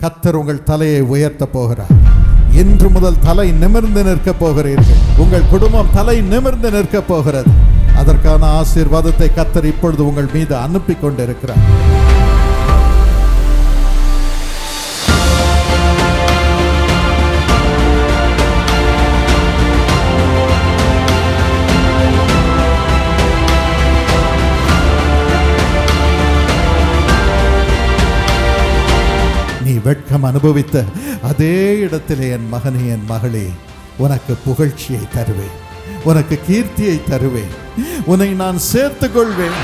கத்தர் உங்கள் தலையை உயர்த்த போகிறார். இன்று முதல் தலை நிமிர்ந்து நிற்க போகிறீர்கள். உங்கள் குடும்பம் தலை நிமிர்ந்து நிற்க போகிறது. அதற்கான ஆசீர்வாதத்தை கத்தர் இப்பொழுது உங்கள் மீது அனுப்பி கொண்டிருக்கிறார். நாம் அனுபவித்த அதே இடத்திலே என் மகனே என் மகளே உனக்கு புகழ்ச்சியை தருவேன். உனக்கு கீர்த்தியை தருவேன். உன்னை நான் சேர்த்து கொள்வேன்.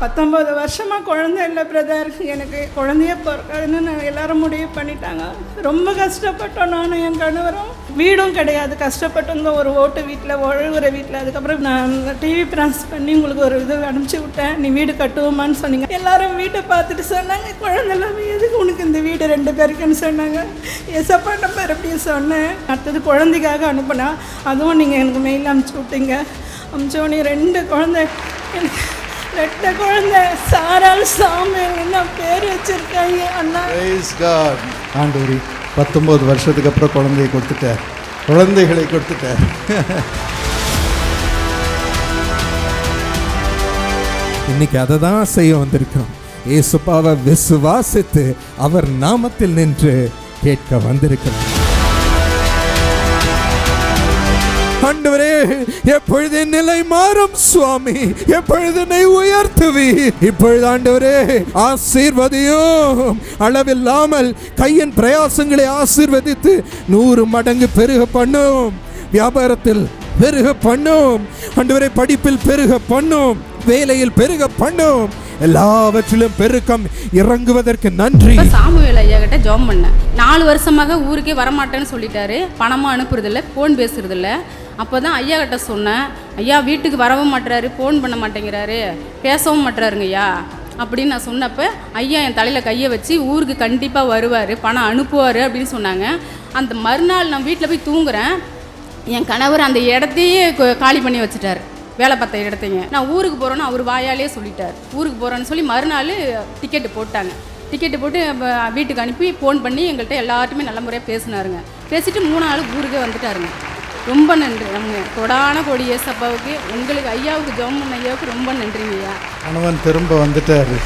பத்தொம்பது வருஷமாக குழந்தை இல்லை பிரதர் எனக்கு குழந்தைய பிறக்காதுன்னு நான் எல்லாரும் முடிவு பண்ணிட்டாங்க. ரொம்ப கஷ்டப்பட்டோம் நானும் என் கணவரும். வீடும் கிடையாது. கஷ்டப்பட்டு இருந்தோம் ஒரு ஓட்டு வீட்டில் ஒழுகுற வீட்டில். அதுக்கப்புறம் நான் டிவி ப்ரான்ஸ் பண்ணி உங்களுக்கு ஒரு இது அனுப்பிச்சி விட்டேன். நீ வீடு கட்டுவோமான்னு சொன்னீங்க. எல்லாரும் வீட்டை பார்த்துட்டு சொன்னாங்க. குழந்தை இல்லாமல் எதுக்கு உனக்கு இந்த வீடு? ரெண்டு பேருக்குன்னு சொன்னாங்க. எசப்பா நம்ம எப்படி சொன்னேன். அடுத்தது குழந்தைக்காக அனுப்புனா அதுவும் நீங்கள் எனக்கு மெயில் அனுப்பிச்சி விட்டீங்க. அனுப்பிச்சோடனே ரெண்டு குழந்தை. எனக்கு ரெட்ட குழந்தை சாரால் சாமின்னு பேர் வச்சிருக்காங்க அண்ணா? Praise God. ஆண்டவரே பத்தொன்பது வருஷத்துக்கு அப்புறம் குழந்தையை கொடுத்துட்டார். குழந்தைகளை கொடுத்துட்டார். இன்னைக்கு அதை தான் செய்ய வந்திருக்கிறோம். ஏசுப்பாவை விசுவாசித்து அவர் நாமத்தில் நின்று கேட்க வந்திருக்கிறோம். ஆண்டவரே எப்பொழுது நிலை மாறும் சுவாமி? எப்பொழுது என்னை உயர்த்துவி இப்பொழுது ஆண்டவரே ஆசீர்வதியும். அளவில்லாமல் கையின் பிரயாசங்களை ஆசீர்வதித்து நூறு மடங்கு பெருக பண்ணும். வியாபாரத்தில் பெருக பண்ணும். ஆண்டவரே படிப்பில் பெருக பண்ணும். வேலையில் பெருக பண்ணும். எல்லாவற்றிலும் பெருக்கம் இறங்குவதற்கு நன்றி. சாமுவேல் ஐயா கிட்ட ஜாம் பண்ணேன். நாலு வருஷமாக ஊருக்கே வரமாட்டேன்னு சொல்லிட்டாரு. பணமும் அனுப்புறதில்ல ஃபோன் பேசுறதில்ல. அப்போ தான் ஐயா கிட்ட சொன்னேன் ஐயா வீட்டுக்கு வரவும் மாட்டுறாரு ஃபோன் பண்ண மாட்டேங்கிறாரு பேசவும் மாட்டுறாருங்க ஐயா அப்படின்னு நான் சொன்னப்போ ஐயா என் தலையில் கையை வச்சு ஊருக்கு கண்டிப்பாக வருவார் பணம் அனுப்புவார் அப்படின்னு சொன்னாங்க. அந்த மறுநாள் நான் வீட்டில் போய் தூங்குறேன். என் கணவர் அந்த இடத்தையே காலி பண்ணி வச்சுட்டார். வேலை பார்த்த இடத்தைங்க நான் ஊருக்கு போகிறேன்னு அவர் வாயாலே சொல்லிட்டார். ஊருக்கு போகிறேன்னு சொல்லி மறுநாள் டிக்கெட்டு போட்டாங்க. டிக்கெட்டு போட்டு வீட்டுக்கு அனுப்பி ஃபோன் பண்ணி எங்கள்கிட்ட எல்லார்ட்டுமே நல்ல முறையாக பேசினாருங்க. பேசிட்டு மூணு நாள் ஊருக்கே வந்துட்டாருங்க. ரொம்ப நன்றி. நம்ம கொடான கொடி ஏசப்பாவுக்கு உங்களுக்கு ஐயாவுக்கு ஜெபம் ஐயாவுக்கு ரொம்ப நன்றிங்க ஐயா. கணவன் திரும்ப வந்துட்டாரு.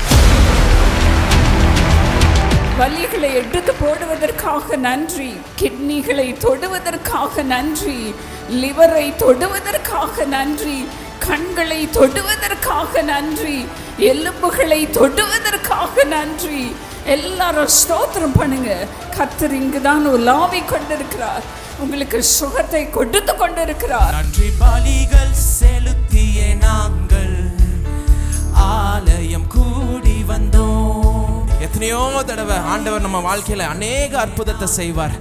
வலிகளை எடுத்து போடுவதற்காக நன்றி. கிட்னிகளை தொடுவதற்காக நன்றி. லிவரை தொடுவதற்காக நன்றி. கண்களை தொடுவதற்காக நன்றி. எலும்புகளை தொடுவதற்காக நன்றி. எல்லாரும் ஸ்தோத்திரம் பண்ணுங்க. கத்தர் இங்குதான் உலாவி கொண்டிருக்கிறார். உங்களுக்கு சுகத்தை கொடுத்து கொண்டிருக்கிறார். நன்றி பலிகள் செலுத்திய நாங்கள் ஆலயம் கூடி வந்தோம். எத்தனையோ தடவை ஆண்டவர் நம்ம வாழ்க்கையில அநேக அற்புதத்தை செய்வார்.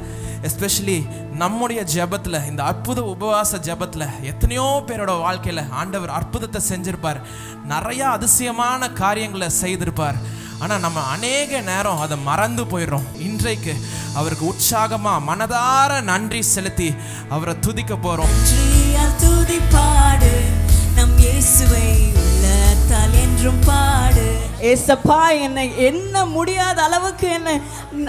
எஸ்பெஷலி நம்முடைய ஜபத்தில் இந்த அற்புத உபவாச ஜபத்தில் எத்தனையோ பேரோட வாழ்க்கையில் ஆண்டவர் அற்புதத்தை செஞ்சிருப்பார். நிறையா அதிசயமான காரியங்களை செய்திருப்பார். ஆனா நம்ம அநேக நேரம் அதை மறந்து போயிடுறோம். இன்றைக்கு அவருக்கு உற்சாகமா மனதார நன்றி செலுத்தி அவரை துதிக்க போறோம். நன்றியால் துதிப்பாடு. நம் இயேசுவை உள்ளத்தால் என்றும் பாடு. ஏசப்பா என்னை என்ன முடியாத அளவுக்கு என்னை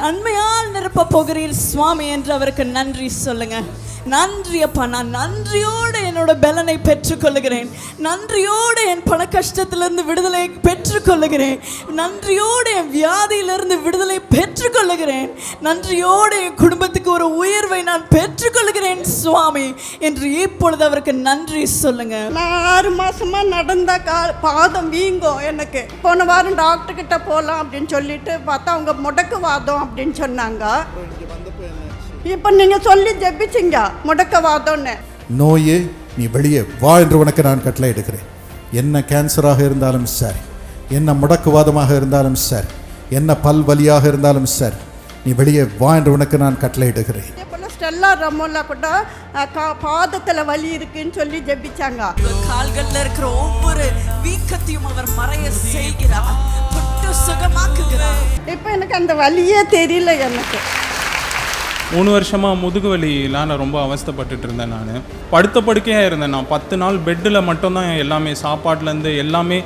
நன்மையால் நிரப்ப போகிறீர். சுவாமி என்று அவருக்கு நன்றி சொல்லுங்க. நன்றி அப்பா நான் நன்றியோடு என்னோட பலனை பெற்றுக்கொள்ளுகிறேன். நன்றியோடு என் பண கஷ்டத்திலிருந்து விடுதலை பெற்றுக்கொள்ளுகிறேன். நன்றியோடு என் வியாதியிலிருந்து விடுதலை பெற்றுக்கொள்ளுகிறேன். நன்றியோடு என் குடும்பத்துக்கு ஒரு உயர்வை நான் பெற்றுக்கொள்ளுகிறேன் சுவாமி. என்று இப்பொழுது அவருக்கு நன்றி சொல்லுங்க. நான் ஆறு மாசமா நடந்த கால் பாதம் வீங்கும் எனக்கு. போன வாரம் டாக்டர் கிட்ட போகலாம் அப்படின்னு சொல்லிட்டு பார்த்தா அவங்க முடக்குவாதம் அப்படின்னு சொன்னாங்க. இப்போ நீங்க சொல்லி ஜெபிச்சிங்க முடக்கவாதம்னு நோயே நீ வெளியே வா என்று உனக்கு நான் கட்டளை எடுக்கிறேன் என்ன கேன்சராக இருந்தாலும் சரி என்ன முடக்குவாதமாக இருந்தாலும் சரி என்ன பல் வலியாக இருந்தாலும் சரி நீ வெளியே வா என்று உனக்கு நான் கட்டளை போல் ஸ்டெல்லா ரமோலா கூட பாதத்துல வலி இருக்குன்னு சொல்லி ஜெபிச்சாங்க. கால்கள்ல இருக்கிற ஒவ்வொரு வீக்கத்தையும் அவர் மறைய செய்கிறார். சுகமாக்குகிறார். இப்போ எனக்கு அந்த வலியே தெரியல எனக்கு. மூணு வருஷமாக முதுகு வலியெலாம் நான் ரொம்ப அவஸ்தைப்பட்டுட்டு இருந்தேன் நான். படுத்த படுக்கையாக இருந்தேன் நான். பத்து நாள் பெட்டில் மட்டும்தான் எல்லாமே சாப்பாட்டுலேருந்து எல்லாமே.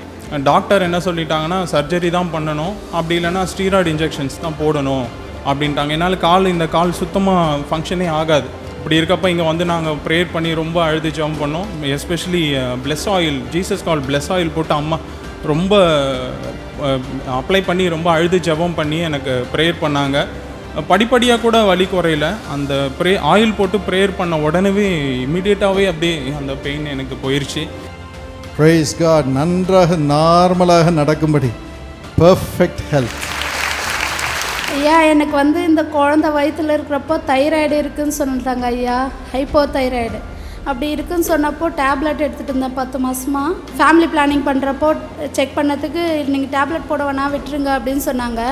டாக்டர் என்ன சொல்லிட்டாங்கன்னா சர்ஜரி தான் பண்ணணும். அப்படி இல்லைன்னா ஸ்டீராய்டு இன்ஜெக்ஷன்ஸ் தான் போடணும். அப்படின்ட்டாங்க. என்னால் கால் இந்த கால் சுத்தமாக ஃபங்க்ஷனே ஆகாது. இப்படி இருக்கப்போ இங்கே வந்து நாங்கள் ப்ரேயர் பண்ணி ரொம்ப அழுது ஜெபம் பண்ணோம். Especially bless oil Jesus call bless oil போட்டு அம்மா ரொம்ப uh, அப்ளை பண்ணி ரொம்ப அழுது ஜெபம் பண்ணி எனக்கு ப்ரேயர் பண்ணாங்க. படிப்படியாக கூட வலி குறையல. அந்த ப்ரே ஆயில் போட்டு ப்ரேயர் பண்ண உடனே இமிடியேட்டாகவே அப்படியே அந்த பெயின் எனக்கு போயிடுச்சு praise God நன்றாக நார்மலாக நடக்கும்படி. Perfect health. ஐயா எனக்கு வந்து இந்த குழந்த வயித்துல இருக்கிறப்போ தைராய்டு இருக்குன்னு சொல்லிட்டாங்க ஐயா. ஹைப்போ தைராய்டு அப்படி இருக்குன்னு சொன்னப்போ டேப்லெட் எடுத்துகிட்டு இருந்தேன் பத்து மாதமா ஃபேமிலி பிளானிங் பண்ணுறப்போ செக் பண்ணதுக்கு நீங்கள் டேப்லெட் போட வேணாம் விட்டுருங்க அப்படின்னு சொன்னாங்க.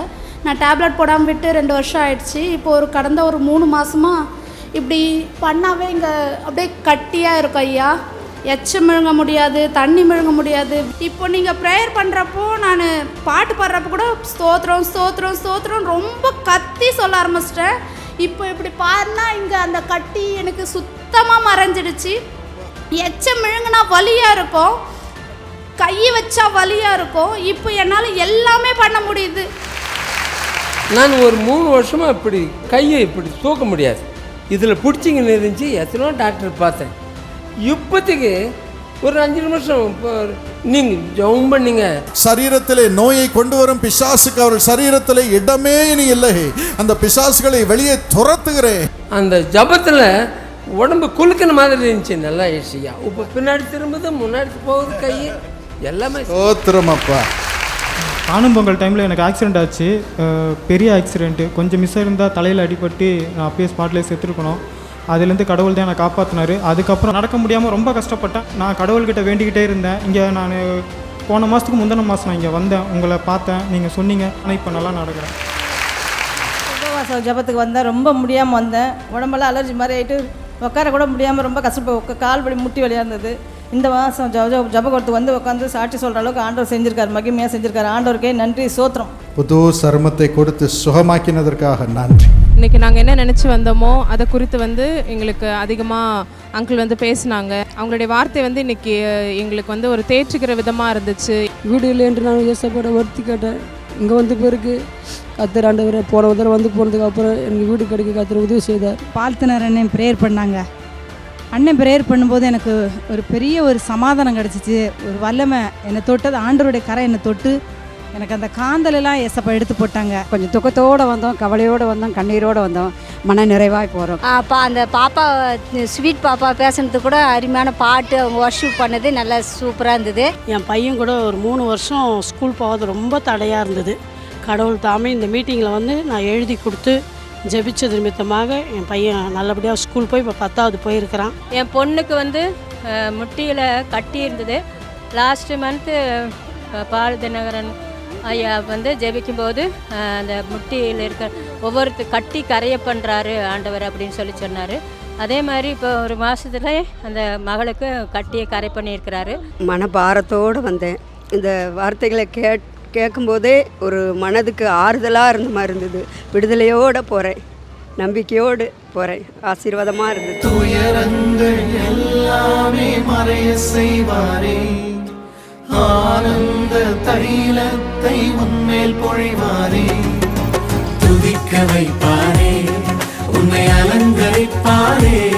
நான் டேப்லெட் போடாமல் விட்டு ரெண்டு வருஷம் ஆயிடுச்சு. இப்போ ஒரு கடந்த ஒரு மூணு மாதமாக இப்படி பண்ணாவே இங்கே அப்படியே கட்டியாக இருக்கும் ஐயா. எச்சம் முழுங்க முடியாது தண்ணி முழுங்க முடியாது. இப்போ நீங்கள் ப்ரேயர் பண்ணுறப்போ நான் பாட்டு பாடுறப்போ கூட ஸ்தோத்திரம் ஸ்தோத்திரம் ஸ்தோத்திரம் ரொம்ப கத்தி சொல்ல ஆரம்பிச்சிட்டேன். இப்போ இப்படி பாருனா இங்கே அந்த கட்டி எனக்கு சுத்தமாக மறைஞ்சிடுச்சு. எச்சம் முழுங்கினா வலியாக இருக்கும். கை வச்சா வலியாக இருக்கும். இப்போ என்னால் எல்லாமே பண்ண முடியுது. நான் ஒரு மூணு வருஷமாக இப்படி கையை இப்படி தூக்க முடியாது. இதில் பிடிச்சிங்கன்னு இருந்துச்சு எத்தனையோ டாக்டர் பார்த்தேன். இப்போதைக்கு ஒரு அஞ்சு நிமிஷம் நீங்கள் ஜவுன் பண்ணீங்க. சரீரத்திலே நோயை கொண்டு வரும் பிசாசுக்கு அவர்கள் சரீரத்திலே இடமே இனி இல்லை. அந்த பிசாசுகளை வெளியே துரத்துகிறேன். அந்த ஜபத்தில் உடம்பு குலுக்கின மாதிரி இருந்துச்சு நல்லா ஆயிடுச்சுயா இப்போ பின்னாடி திரும்புது முன்னாடி போகுது கை. எல்லாமே ஸ்தோத்திரம் அப்பா. காணும் பொங்கல் டைமில் எனக்கு ஆக்சிடெண்ட் ஆச்சு. பெரிய ஆக்சிடெண்ட்டு கொஞ்சம் மிஸ் இருந்தால் தலையில் அடிபட்டு நான் அப்பயே ஸ்பாட்லேயே செத்துருக்கணும். அதுலேருந்து கடவுள் தான் என்னை காப்பாற்றினாரு அதுக்கப்புறம் நடக்க முடியாமல் ரொம்ப கஷ்டப்பட்டேன். நான் கடவுள்கிட்ட வேண்டிக்கிட்டே இருந்தேன். இங்கே நான் போன மாதத்துக்கு முந்தின மாதம் நான் இங்கே வந்தேன். உங்களை பார்த்தேன். நீங்கள் சொன்னீங்க. ஆனால் இப்போ நல்லா நடக்கிறேன் உபவாச ஜபத்துக்கு வந்தேன். ரொம்ப முடியாமல் வந்தேன். உடம்பெல்லாம் அலர்ஜி மாதிரி ஆகிட்டு உட்கார கூட முடியாமல் ரொம்ப கஷ்டப்ப கால் வலி முட்டி வலியாக இருந்தது. இந்த மாதம் ஜப ஜப ஜபகூடத்துக்கு வந்து உட்காந்து சாட்சி சொல்கிற அளவுக்கு ஆண்டவர் செஞ்சிருக்காரு மகிமையாக செஞ்சிருக்காரு. ஆண்டவருக்கே நன்றி சோத்திரம். புது சருமத்தை கொடுத்து சுகமாக்கினதற்காக நன்றி. இன்னைக்கு நாங்கள் என்ன நினச்சி வந்தோமோ அதை குறித்து வந்து எங்களுக்கு அதிகமாக அங்கிள் வந்து பேசினாங்க. அவங்களுடைய வார்த்தை வந்து இன்னைக்கு எங்களுக்கு வந்து ஒரு தேற்றுக்கிற விதமாக இருந்துச்சு. வீடு இல்லை என்று நான் ஏசப்பட வருத்தி கேட்டேன். இங்கே வந்த பிறகு கத்தர் ஆண்டவர் போன வந்து போனதுக்கு அப்புறம் எனக்கு வீடு கிடைக்க கத்தர் உதவி செய்தார். பால்த்தினர் அண்ணன் ப்ரேயர் பண்ணாங்க. அண்ணன் ப்ரேயர் பண்ணும்போது எனக்கு ஒரு பெரிய ஒரு சமாதானம் கிடச்சிச்சு. ஒரு வல்லமை. என்னை தொட்டது ஆண்டவருடைய கரை என்னை தொட்டு எனக்கு அந்த காந்தல் எல்லாம் ஏசப்பா எடுத்து போட்டாங்க. கொஞ்சம் துக்கத்தோடு வந்தோம் கவலையோடு வந்தோம் கண்ணீரோடு வந்தோம். மன நிறைவாக போகிறோம் அப்போ அந்த பாப்பா ஸ்வீட் பாப்பா பேசுனது கூட அருமையான பாட்டு அவங்க ஒர்ஷிப் பண்ணது நல்லா சூப்பராக இருந்தது. என் பையன் கூட ஒரு மூணு வருஷம் ஸ்கூல் போகாது ரொம்ப தடையாக இருந்தது. கடவுள் தாமே இந்த மீட்டிங்கில் வந்து நான் எழுதி கொடுத்து ஜெபிச்சது நிமித்தமாக என் பையன் நல்லபடியாக ஸ்கூல் போய் இப்போ பத்தாவது போயிருக்கிறான். என் பொண்ணுக்கு வந்து முட்டியில் கட்டி இருந்தது. லாஸ்ட்டு மந்த்து பால் தினகரன் ஐயா வந்து ஜெபிக்கும்போது அந்த முட்டியில் இருக்க ஒவ்வொருத்த கட்டி கரைய பண்ணுறாரு ஆண்டவர் அப்படின்னு சொல்லி சொன்னார். அதே மாதிரி இப்போ ஒரு மாதத்துல அந்த மகளுக்கு கட்டியை கரை பண்ணியிருக்கிறாரு. மனபாரத்தோடு வந்தேன். இந்த வார்த்தைகளை கேட் கேட்கும்போதே ஒரு மனதுக்கு ஆறுதலாக இருந்த மாதிரி இருந்தது. விடுதலையோடு போகிறேன் நம்பிக்கையோடு போகிறேன் ஆசீர்வாதமாக இருந்தது. துயரங்கள் எல்லாமே மறைய செய்வாரே. ஆனந்த தைலத்தை உன்மேல் பொழிவாரே. துதிக்க வைப்பாரே. உன்னை அலங்கரிப்பாரே.